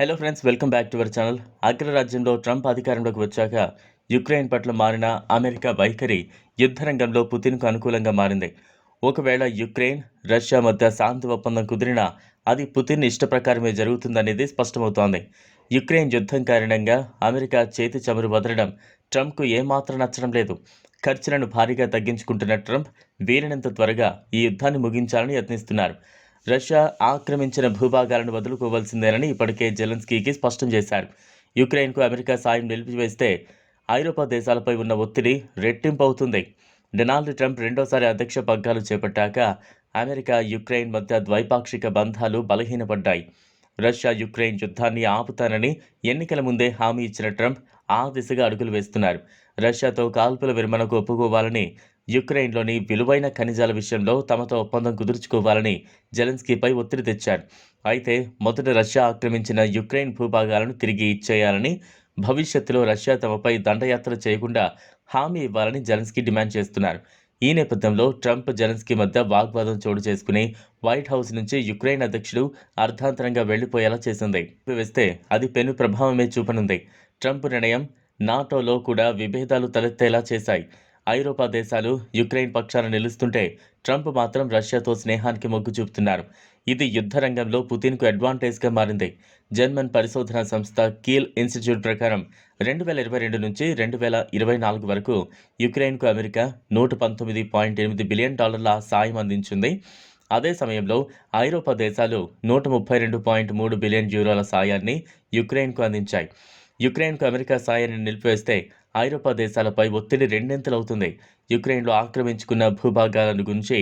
Hello friends welcome back to our channel అగ్రరాజ్యంలో Trump అధికారంలోకి వచ్చాక Ukraine పట్ల మారిన అమెరికా వైఖరి యుద్ధరంగంలో పుతిన్కు అనుకూలంగా మారింది. ఒకవేళ యుక్రెయిన్ రష్యా మధ్య శాంతి ఒప్పందం కుదిరినా అది పుతిన్ ఇష్ట ప్రకారమే జరుగుతుందనేది స్పష్టమవుతోంది. యుక్రెయిన్ యుద్ధం కారణంగా అమెరికా చేతి చమురు వదలడం ట్రంప్కు ఏమాత్రం నచ్చడం లేదు. ఖర్చులను భారీగా తగ్గించుకుంటున్న ట్రంప్ వీలైనంత త్వరగా ఈ యుద్ధాన్ని ముగించాలని యత్నిస్తున్నారు. రష్యా ఆక్రమించిన భూభాగాలను వదులుకోవాల్సిందేనని ఇప్పటికే జెలెన్స్కీకి స్పష్టం చేశారు. యుక్రెయిన్కు అమెరికా సాయం నిలిపివేస్తే ఐరోపా దేశాలపై ఉన్న ఒత్తిడి రెట్టింపు అవుతుంది డొనాల్డ్ ట్రంప్ రెండోసారి అధ్యక్ష పగ్గాలు చేపట్టాక అమెరికా యుక్రెయిన్ మధ్య ద్వైపాక్షిక బంధాలు బలహీనపడ్డాయి. రష్యా యుక్రెయిన్ యుద్ధాన్ని ఆపుతానని ఎన్నికల ముందే హామీ ఇచ్చిన ట్రంప్ ఆ దిశగా అడుగులు వేస్తున్నారు. రష్యాతో కాల్పుల విరమణకు ఒప్పుకోవాలని యుక్రెయిన్లోని విలువైన ఖనిజాల విషయంలో తమతో ఒప్పందం కుదుర్చుకోవాలని జెలెన్స్కీపై ఒత్తిడి తెచ్చారు. అయితే మొదట రష్యా ఆక్రమించిన యుక్రెయిన్ భూభాగాలను తిరిగి ఇచ్చేయాలని భవిష్యత్తులో రష్యా తమపై దండయాత్ర చేయకుండా హామీ ఇవ్వాలని జెలెన్స్కీ డిమాండ్ చేస్తున్నారు. ఈ నేపథ్యంలో ట్రంప్ జెలెన్స్కీ మధ్య వాగ్వాదం చోటు చేసుకుని వైట్ హౌస్ నుంచి యుక్రెయిన్ అధ్యక్షుడు అర్ధాంతరంగా వెళ్ళిపోయేలా చేసింది. వేస్తే అది పెను ప్రభావమే చూపనుంది. ట్రంప్ నిర్ణయం నాటోలో కూడా విభేదాలు తలెత్తేలా చేశాయి. ఐరోపా దేశాలు యుక్రెయిన్ పక్షాన నిలుస్తుంటే ట్రంప్ మాత్రం రష్యాతో స్నేహానికి మొగ్గు చూపుతున్నారు. ఇది యుద్ధ రంగంలో పుతిన్కు అడ్వాంటేజ్గా మారింది. జర్మన్ పరిశోధనా సంస్థ కీల్ ఇన్స్టిట్యూట్ ప్రకారం రెండు వేల ఇరవై రెండు నుంచి రెండు వేల ఇరవై నాలుగు వరకు యుక్రెయిన్కు అమెరికా నూట పంతొమ్మిది పాయింట్ ఎనిమిది బిలియన్ డాలర్ల సాయం అందించింది. అదే సమయంలో ఐరోపా దేశాలు నూట ముప్పై రెండు పాయింట్ మూడు బిలియన్ యూరోల సాయాన్ని యుక్రెయిన్కు అందించాయి. యుక్రెయిన్కు అమెరికా సాయాన్ని నిలిపివేస్తే ఐరోపా దేశాలపై ఒత్తిడి రెండింతలవుతుంది. యుక్రెయిన్లో ఆక్రమించుకున్న భూభాగాలను గురించి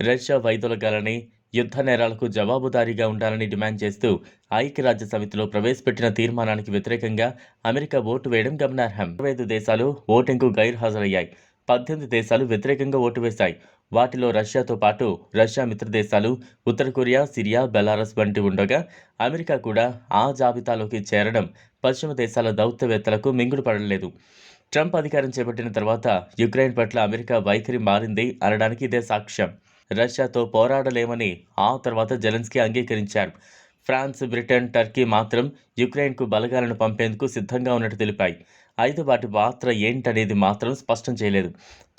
రష్యా వైదొలగాలని యుద్ధ నేరాలకు జవాబుదారీగా ఉండాలని డిమాండ్ చేస్తూ ఐక్యరాజ్య సమితిలో ప్రవేశపెట్టిన తీర్మానానికి వ్యతిరేకంగా అమెరికా ఓటు వేయడం గమనార్హం. ఇరవై ఐదు దేశాలు ఓటింగ్కు గైర్హాజరయ్యాయి. పద్దెనిమిది దేశాలు వ్యతిరేకంగా ఓటు వేశాయి. వాటిలో రష్యాతో పాటు రష్యా మిత్రదేశాలు ఉత్తర కొరియా సిరియా బెలారస్ వంటి ఉండగా అమెరికా కూడా ఆ జాబితాలోకి చేరడం పశ్చిమ దేశాల దౌత్యవేత్తలకు మింగుడు పడలేదు. ట్రంప్ అధికారం చేపట్టిన తర్వాత యుక్రెయిన్ పట్ల అమెరికా వైఖరి మారింది అనడానికి ఇదే సాక్ష్యం. రష్యాతో పోరాడలేమని ఆ తర్వాత జెలెన్స్కీ అంగీకరించారు. ఫ్రాన్స్ బ్రిటన్ టర్కీ మాత్రం యుక్రెయిన్కు బలగాలను పంపేందుకు సిద్ధంగా ఉన్నట్టు తెలిపాయి. అయితే వాటి పాత్ర ఏంటనేది మాత్రం స్పష్టం చేయలేదు.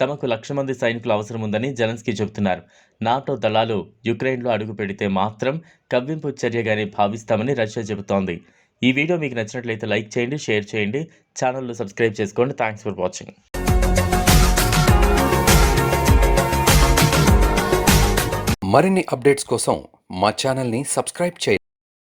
తమకు లక్ష మంది సైనికులు అవసరం ఉందని జెలెన్స్కీ చెబుతున్నారు. నాటో దళాలు యుక్రెయిన్లో అడుగు పెడితే మాత్రం కవ్వింపు చర్యగానే భావిస్తామని రష్యా చెబుతోంది. ఈ వీడియో మీకు నచ్చినట్లయితే లైక్ చేయండి షేర్ చేయండి ఛానల్ను సబ్స్క్రైబ్ చేసుకోండి. Thanks for watching. మరిన్ని అప్డేట్స్ కోసం మా ఛానల్ని సబ్స్క్రైబ్ చేయండి.